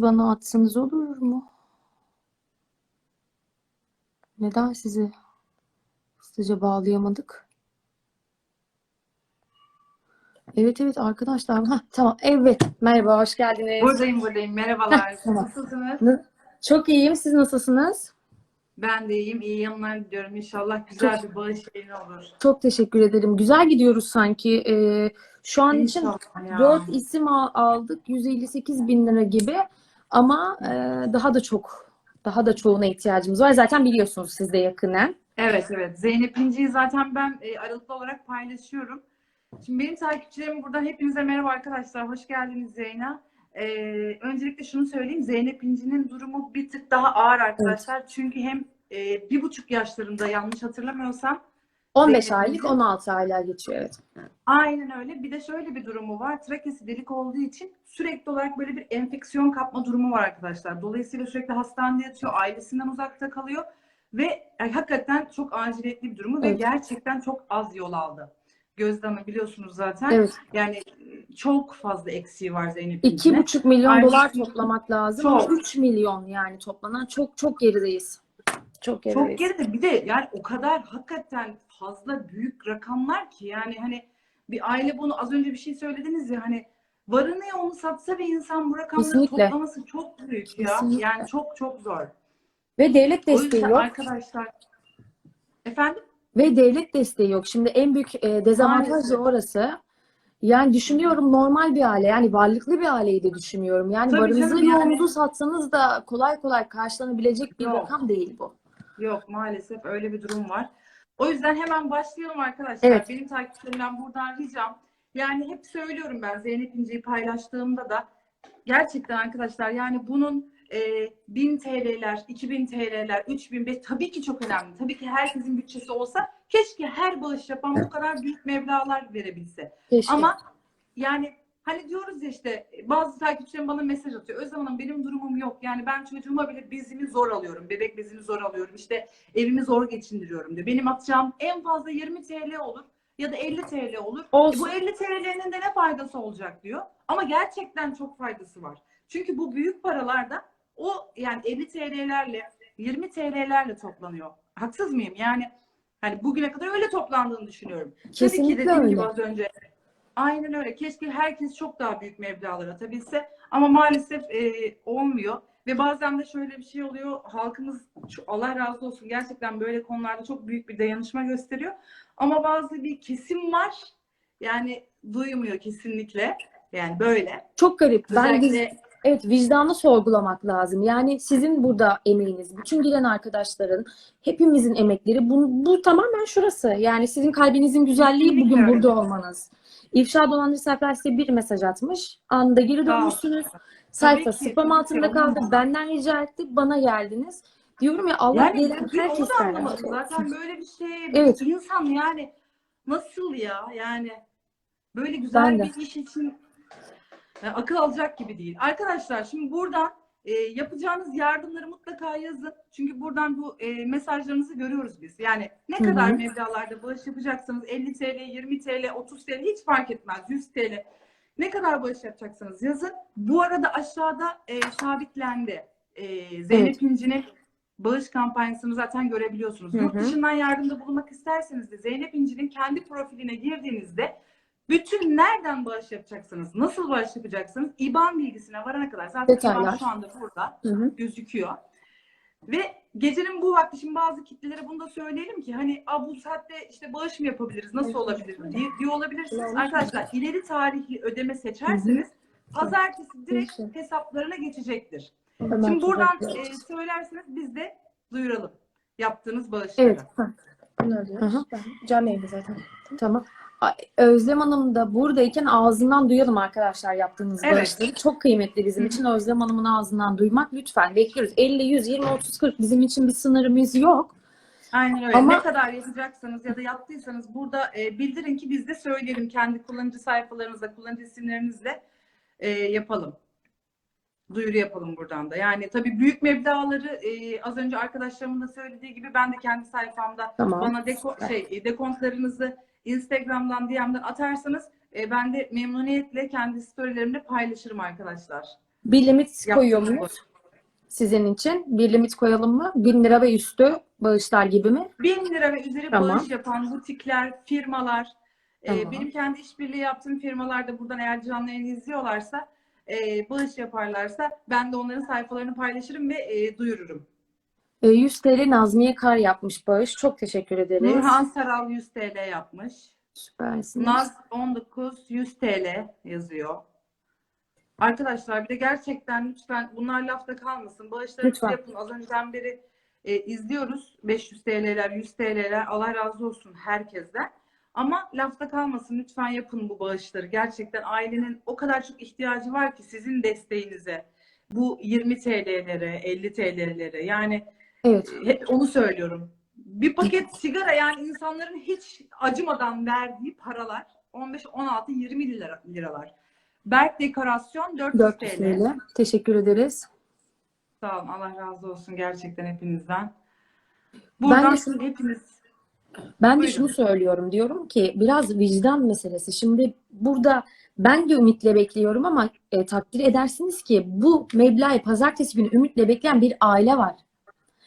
siz bana atsanız olur mu? Neden sizi hızlıca bağlayamadık? Evet evet arkadaşlar. Hah, tamam. Evet. Merhaba, hoş geldiniz. Buradayım buradayım. Merhabalar. Tamam. Nasılsınız? Çok iyiyim. Siz nasılsınız? Ben de iyiyim. İyi yanlar diliyorum. İnşallah güzel bir bağış yayını olur. Çok teşekkür ederim. Güzel gidiyoruz sanki. Ee, şu an için İnşallah ya. 4 isim al- aldık. 158 bin lira gibi. Ama e, daha da çok daha da çoğuna ihtiyacımız var. Zaten biliyorsunuz siz de yakinen. Evet evet. Zeynep İnci'yi zaten ben e, aralıklı olarak paylaşıyorum. Şimdi benim takipçilerim buradan hepinize merhaba arkadaşlar. Hoş geldiniz Zeyna. E, öncelikle şunu söyleyeyim. Zeynep İnci'nin durumu bir tık daha ağır arkadaşlar. Çünkü hem e, bir buçuk yaşlarında yanlış hatırlamıyorsam 15 Zeynep aylık, İnci. 16 aylar geçiyor evet. Aynen öyle. Bir de şöyle bir durumu var. Trakesi delik olduğu için sürekli olarak böyle bir enfeksiyon kapma durumu var arkadaşlar. Dolayısıyla sürekli hastanede yatıyor, ailesinden uzakta kalıyor ve yani hakikaten çok aciliyetli bir durumu ve Evet. gerçekten çok az yol aldı. Gözde Hanım biliyorsunuz zaten. Evet. Yani e, çok fazla eksiği var Zeynep İnci'nin. 2,5 milyon Ayrıca- dolar toplamak lazım. Çok. Ama 3 milyon yani toplanan çok çok gerideyiz. Çok gerideyiz. Çok geride bir de yani o kadar hakikaten fazla büyük rakamlar ki yani hani bir aile bunu az önce bir şey söylediniz ya hani varını onu satsa bir insan bu rakamları Kesinlikle. toplaması çok büyük ya. Kesinlikle. Yani çok çok zor. Ve devlet desteği yok. arkadaşlar efendim Ve devlet desteği yok. Şimdi en büyük e, dezavantaj da orası. Yani düşünüyorum normal bir aile yani varlıklı bir aileyi de düşünüyorum. Yani Tabii varınızı canım, yani- satsanız da kolay kolay karşılanabilecek bir Yok. rakam değil bu. Yok maalesef öyle bir durum var. O yüzden hemen başlayalım arkadaşlar. Evet. Benim takipçilerimden buradan ricam. Yani hep söylüyorum ben Zeynep İnce'yi paylaştığımda da gerçekten arkadaşlar yani bunun e, 1000 TL'ler, 2000 TL'ler, 3000 5 tabii ki çok önemli. Tabii ki herkesin bütçesi olsa keşke her bağış yapan bu kadar büyük meblağlar verebilse. Keşke. Ama yani hani diyoruz ya işte bazı takipçilerim bana mesaj atıyor. Özlem Hanım benim durumum yok. Yani ben çocuğuma bile bezini zor alıyorum. Bebek bezini zor alıyorum. İşte evimi zor geçindiriyorum diyor. Benim atacağım en fazla 20 TL olur ya da 50 TL olur. Olsun. Bu 50 TL'nin de ne faydası olacak diyor. Ama gerçekten çok faydası var. Çünkü bu büyük paralarda o yani 50 TL'lerle 20 TL'lerle toplanıyor. Haksız mıyım? Yani hani bugüne kadar öyle toplandığını düşünüyorum. Tabii ki Kesinlikle dediğim gibi öyle. az önce. Aynen öyle. Keşke herkes çok daha büyük meblağlar atabilse. Ama maalesef e, olmuyor. Ve bazen de şöyle bir şey oluyor. Halkımız Allah razı olsun gerçekten böyle konularda çok büyük bir dayanışma gösteriyor. Ama bazı bir kesim var. Yani duymuyor kesinlikle. Yani böyle. Çok garip. Ben biz, Özellikle evet vicdanlı sorgulamak lazım. Yani sizin burada emeğiniz, bütün gelen arkadaşların, hepimizin emekleri bu, bu tamamen şurası. Yani sizin kalbinizin güzelliği bugün burada olmanız. İfşa dolandırıcı sayfalar size bir mesaj atmış. Anında geri dönmüşsünüz. Sayfa ki, spam altında kaldı. olmaz. Benden rica etti. Bana geldiniz. Diyorum ya Allah yani gelen herkes. Zaten böyle bir şey Evet. bir insan yani nasıl ya yani böyle Ben güzel de. bir iş için yani akıl alacak gibi değil. Arkadaşlar şimdi buradan e, yapacağınız yardımları mutlaka yazın. Çünkü buradan bu e, mesajlarınızı görüyoruz biz. Yani ne Hı hı. kadar meblağlarda bağış yapacaksanız 50 TL, 20 TL, 30 TL hiç fark etmez. 100 TL. Ne kadar bağış yapacaksanız yazın. Bu arada aşağıda e, sabitlendi. E, Zeynep Evet. İnci'nin bağış kampanyasını zaten görebiliyorsunuz. Hı Yurt hı. dışından yardımda bulunmak isterseniz de Zeynep İnci'nin kendi profiline girdiğinizde bütün nereden bağış yapacaksınız, nasıl bağış yapacaksınız, IBAN bilgisine varana kadar zaten Detaylar. şu anda burada Hı hı. gözüküyor. Ve gecenin bu vakti şimdi bazı kitlelere bunu da söyleyelim ki hani A, bu saatte işte bağış mı yapabiliriz, nasıl olabilir diye, diye olabilirsiniz. Arkadaşlar ileri tarihli ödeme seçerseniz pazartesi direkt hesaplarına geçecektir. Hemen Şimdi buradan e, söylerseniz biz de duyuralım yaptığınız bağışları. Evet. Hı. Ben canlı yayında zaten. Tamam. Özlem Hanım da buradayken ağzından duyalım arkadaşlar yaptığınız Evet. bağışları. Çok kıymetli bizim için Özlem Hanım'ın ağzından duymak lütfen bekliyoruz. 50, 100, 20, 30, 40 bizim için bir sınırımız yok. Aynen öyle. Ama- Ne kadar yapacaksanız ya da yaptıysanız burada e, bildirin ki biz de söyleyelim. Kendi kullanıcı sayfalarınızda, kullanıcı isimlerinizle e, yapalım. Duyuru yapalım buradan da. Yani tabii büyük meblağları e, az önce arkadaşlarımın da söylediği gibi ben de kendi sayfamda Tamam. bana deko, şey, e, dekontlarınızı Instagram'dan DM'den atarsanız e, ben de memnuniyetle kendi storylerimde paylaşırım arkadaşlar. Bir limit Yaptığımız koyuyor bağış. muyuz? Sizin için. Bir limit koyalım mı? 1000 lira ve üstü bağışlar gibi mi? 1000 lira ve üzeri Tamam. bağış yapan butikler, firmalar, e, Tamam. benim kendi işbirliği yaptığım firmalar da buradan eğer canlı yayını izliyorlarsa, e, bağış yaparlarsa ben de onların sayfalarını paylaşırım ve e, duyururum. E, 100 TL Nazmiye Kar yapmış bağış. Çok teşekkür ederiz. Nurhan Saral 100 TL yapmış. Süpersiniz. Naz 19 100 TL yazıyor. Arkadaşlar bir de gerçekten lütfen bunlar lafta kalmasın. Bağışlarınızı Lütfen. yapın. Az önceden beri e, izliyoruz. 500 TL'ler, 100 TL'ler. Allah razı olsun herkesten. Ama lafta kalmasın. Lütfen yapın bu bağışları. Gerçekten ailenin o kadar çok ihtiyacı var ki sizin desteğinize. Bu 20 TL'lere, 50 TL'lere. Yani Evet. hep onu söylüyorum. Bir paket sigara yani insanların hiç acımadan verdiği paralar 15, 16, 20 lira, liralar. Berk dekorasyon 400 400 TL. TL. Teşekkür ederiz. Sağ olun. Allah razı olsun gerçekten hepinizden. Buradan Ben de şunu- hepiniz Ben de Buyurun. şunu söylüyorum. Diyorum ki biraz vicdan meselesi. Şimdi burada ben de ümitle bekliyorum ama e, takdir edersiniz ki bu meblağı pazartesi günü ümitle bekleyen bir aile var.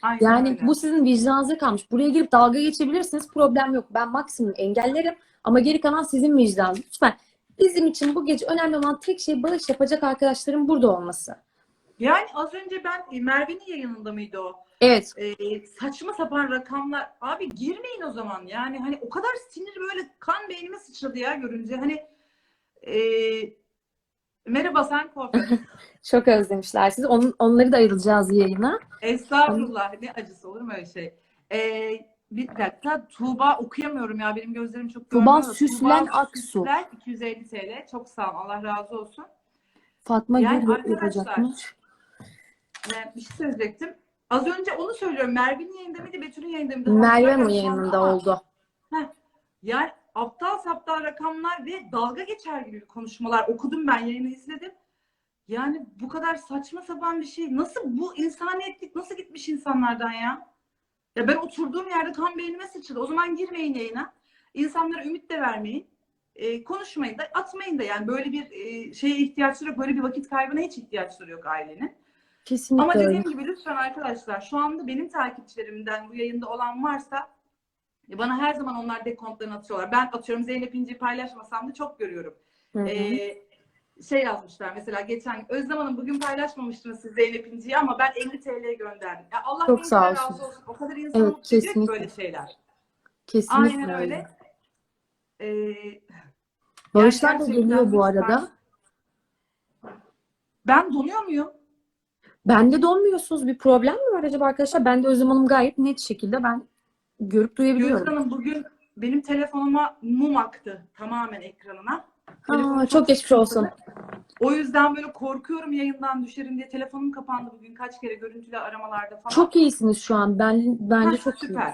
Aynen Yani öyle. bu sizin vicdanınıza kalmış. Buraya girip dalga geçebilirsiniz. Problem yok. Ben maksimum engellerim. Ama geri kalan sizin vicdanınız. Lütfen bizim için bu gece önemli olan tek şey bağış yapacak arkadaşların burada olması. Yani az önce ben e, Merve'nin yayınında mıydı o? Evet. Ee, saçma sapan rakamlar. Abi girmeyin o zaman. Yani hani o kadar sinir böyle kan beynime sıçradı ya görünce. Hani e, merhaba sen kuaför. Çok özlemişler sizi. Onun, onları da ayrılacağız yayına. Estağfurullah. Ne acısı olur mu öyle şey? Ee, bir dakika. Tuğba okuyamıyorum ya. Benim gözlerim çok Tuğba görmüyor. Süslen Tuğba Aksu. Süslen 250 TL. Çok sağ ol. Allah razı olsun. Fatma Yani Gül yapacakmış. Bir şey söyleyecektim. Az önce onu söylüyorum. Merve'nin yayında mıydı? Betül'ün yayında mıydı? Merve mi Hatırlamıyorum şu anda yayınında oldu? Yani aptal saptal rakamlar ve dalga geçer gibi konuşmalar okudum ben yayını izledim. Yani bu kadar saçma sapan bir şey nasıl bu insaniyetlik nasıl gitmiş insanlardan ya? Ya ben oturduğum yerde kan beynime sıçradı. O zaman girmeyin yayına. İnsanlara ümit de vermeyin. Ee, konuşmayın da atmayın da yani böyle bir e, şeye ihtiyaçları yok. Böyle bir vakit kaybına hiç ihtiyaçları yok ailenin. Kesinlikle Ama dediğim gibi lütfen arkadaşlar şu anda benim takipçilerimden bu yayında olan varsa e, bana her zaman onlar dekontlarını atıyorlar. Ben atıyorum Zeynep İnci'yi paylaşmasam da çok görüyorum. Hı hı. Ee, şey yazmışlar mesela geçen Özlem Hanım bugün paylaşmamıştınız siz Zeynep İnci'yi ama ben 50 TL gönderdim. Ya Allah Çok sağ olsun. razı olsun. O kadar insan Evet, mutlu ediyor böyle şeyler. Kesinlikle Aynen öyle. Ee, Bağışlar da geliyor bu arada. ben donuyor muyum? Bende donmuyorsunuz. Bir problem mi var acaba arkadaşlar? Ben de Özlem Hanım gayet net şekilde ben görüp duyabiliyorum. Gözde Hanım bugün benim telefonuma mum aktı tamamen ekranına. Telefonum Aa, çok geçmiş olsun. O yüzden böyle korkuyorum yayından düşerim diye telefonum kapandı bugün kaç kere görüntülü aramalarda falan. Çok iyisiniz şu an. Ben bence Hah, çok süper.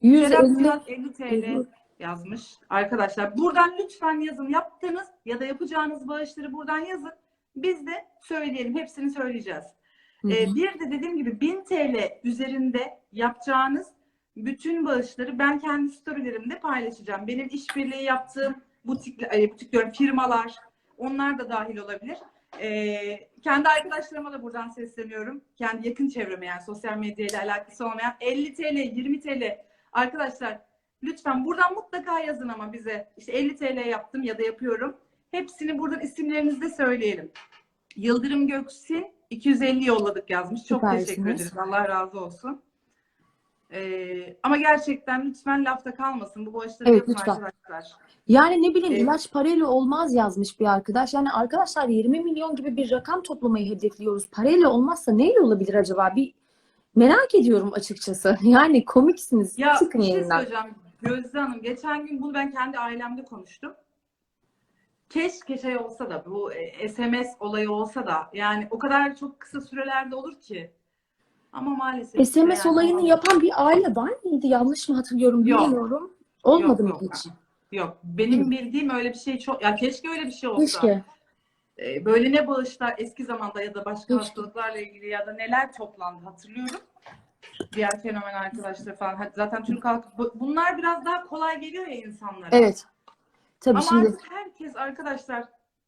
iyi. Şeref 150 Fiyat 50 TL yazmış. Arkadaşlar buradan lütfen yazın. Yaptığınız ya da yapacağınız bağışları buradan yazın. Biz de söyleyelim. Hepsini söyleyeceğiz. Hı hı. Ee, bir de dediğim gibi 1000 TL üzerinde yapacağınız bütün bağışları ben kendi storylerimde paylaşacağım. Benim işbirliği yaptığım butik, butik diyorum firmalar onlar da dahil olabilir. Ee, kendi arkadaşlarıma da buradan sesleniyorum. Kendi yakın çevreme yani sosyal medyayla alakası olmayan 50 TL, 20 TL arkadaşlar lütfen buradan mutlaka yazın ama bize işte 50 TL yaptım ya da yapıyorum. Hepsini buradan isimlerinizi de söyleyelim. Yıldırım Göksin 250 yolladık yazmış. Çok Süpersiniz. teşekkür ederiz. Allah razı olsun. Ee, ama gerçekten lütfen lafta kalmasın. Bu bağışları Evet, lütfen. arkadaşlar. Yani ne bileyim Evet. ilaç parayla olmaz yazmış bir arkadaş. Yani arkadaşlar 20 milyon gibi bir rakam toplamayı hedefliyoruz. Parayla olmazsa neyle olabilir acaba? Bir merak ediyorum açıkçası. Yani komiksiniz. Ya Çıkın bir şey yayından. söyleyeceğim Gözde Hanım. Geçen gün bunu ben kendi ailemde konuştum. Keşke şey olsa da bu e, SMS olayı olsa da yani o kadar çok kısa sürelerde olur ki. Ama maalesef işte SMS yani olayını olmaz. yapan bir aile var mıydı? Yanlış mı hatırlıyorum Yok. bilmiyorum. Olmadı Yok, mı yok. hiç? Yok. Benim bildiğim öyle bir şey çok ya keşke öyle bir şey olsa. Keşke. Ee, böyle ne bağışlar eski zamanda ya da başka Keşke. hastalıklarla ilgili ya da neler toplandı hatırlıyorum. Diğer fenomen arkadaşlar falan. Zaten Türk halkı bu- bunlar biraz daha kolay geliyor ya insanlara. Evet. Tabii Ama şimdi artık herkes arkadaşlar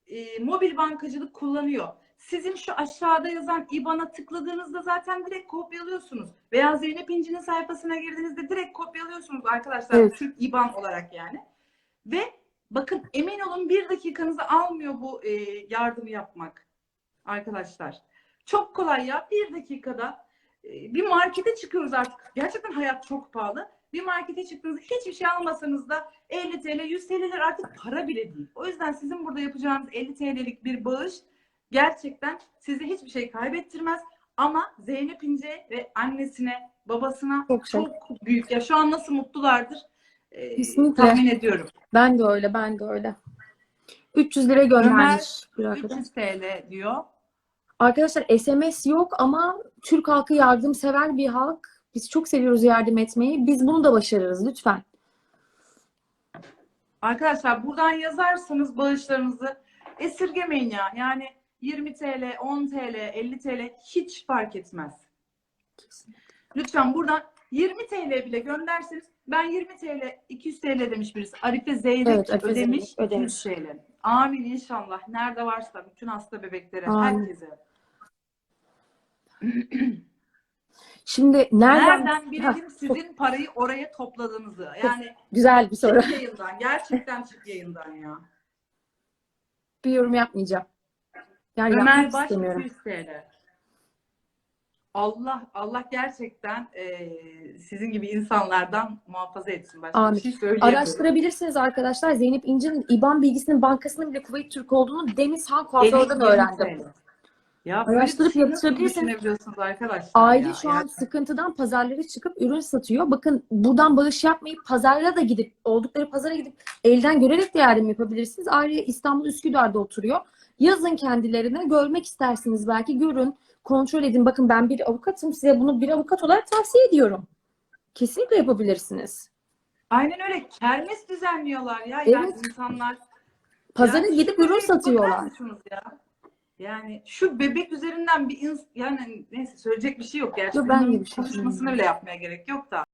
e, mobil bankacılık kullanıyor. Sizin şu aşağıda yazan IBAN'a tıkladığınızda zaten direkt kopyalıyorsunuz. Veya Zeynep İnci'nin sayfasına girdiğinizde direkt kopyalıyorsunuz arkadaşlar. Evet. Türk IBAN olarak yani. Ve bakın emin olun bir dakikanızı almıyor bu e, yardımı yapmak arkadaşlar. Çok kolay ya. Bir dakikada e, bir markete çıkıyoruz artık. Gerçekten hayat çok pahalı. Bir markete çıktığınızda hiçbir şey almasanız da 50 TL, 100 TL'ler artık para bile değil. O yüzden sizin burada yapacağınız 50 TL'lik bir bağış gerçekten size hiçbir şey kaybettirmez. Ama Zeynep İnce ve annesine, babasına Çok çok, büyük. Ya şu an nasıl mutlulardır e, Kesinlikle. tahmin ediyorum. Ben de öyle, ben de öyle. 300 lira göndermiş arkadaş. 300 TL diyor. Arkadaşlar SMS yok ama Türk halkı yardımsever bir halk. Biz çok seviyoruz yardım etmeyi. Biz bunu da başarırız lütfen. Arkadaşlar buradan yazarsanız bağışlarınızı esirgemeyin ya. Yani 20 TL, 10 TL, 50 TL hiç fark etmez. Lütfen buradan 20 TL bile gönderseniz ben 20 TL, 200 TL demiş birisi. Arife Zeyrek Evet, Arife ödemiş, Zeyrek ödemiş. 200 TL. Amin inşallah. Nerede varsa bütün hasta bebeklere, Amin. herkese. Şimdi nereden? Nereden bilelim sizin parayı oraya topladığınızı? Yani güzel bir soru. çık yayından. Gerçekten çık yayından ya. Bir yorum yapmayacağım. Yani Ömer Baş istemiyorum. 200 TL. Allah Allah gerçekten e, sizin gibi insanlardan muhafaza etsin. Başka Amin. bir şey söyleyemiyorum. Araştırabilirsiniz arkadaşlar. Zeynep İnci'nin IBAN bilgisinin bankasının bile Kuveyt Türk olduğunu Deniz Han kuaförden 50 öğrendim. TL. Ya Araştırıp düşünebiliyorsunuz arkadaşlar? Aile ya? şu an Yani sıkıntıdan pazarlara çıkıp ürün satıyor. Bakın buradan bağış yapmayıp pazarlara da gidip oldukları pazara gidip elden görerek de yardım yapabilirsiniz. Aile İstanbul Üsküdar'da oturuyor. Yazın kendilerine görmek istersiniz belki görün, kontrol edin. Bakın ben bir avukatım size bunu bir avukat olarak tavsiye ediyorum. Kesinlikle yapabilirsiniz. Aynen öyle. Kermes düzenliyorlar ya. Yani Evet. insanlar. Pazara Yani gidip ürün satıyorlar. Ya? Yani şu bebek üzerinden bir ins yani neyse söyleyecek bir şey yok gerçekten. Yo, ben bir şey konuşmasını bile yapmaya gerek yok da.